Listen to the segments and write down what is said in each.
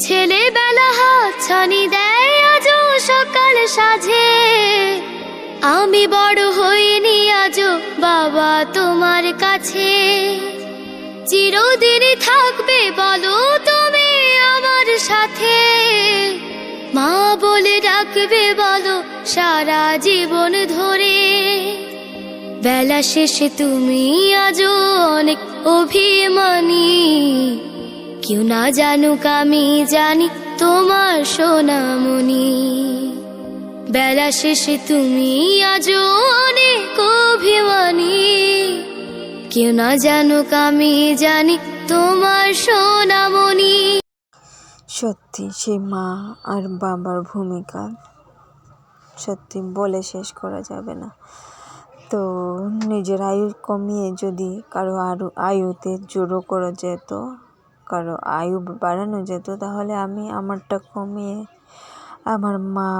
ছেলেবেলা হাত ছানি দেয় আজও সকাল সাজে আমি বড় হইনি আজও বাবা তোমার কাছে। চিরদিনই থাকবে বলো তুমি আমার সাথে। মা বলে ডাকবে বলো সারা জীবন ধরে। বেলা শেষে তুমি আজও অনেক অভিমানী। কেউ না জানুক আমি জানি তোমার সোনামণি। বেলা শেষে তুমি আজও অনেক অভিমানী। কেউ না জানুক আমি জানি তোমার সোনামণি। সত্যি সে মা আর বাবার ভূমিকা সত্যি বলে শেষ করা যাবে না। তো নিজের আয়ু কমিয়ে যদি কারও আরও আয়ুতে জোরও করা যেত কারও, আয়ু বাড়ানো যেত, তাহলে আমি আমারটা কমিয়ে আমার মা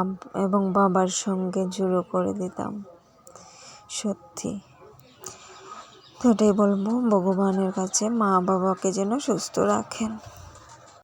এবং বাবার সঙ্গে জুড়ো করে দিতাম। সত্যি। তো এটাই বলব, ভগবানের কাছে মা বাবাকে যেন সুস্থ রাখেন।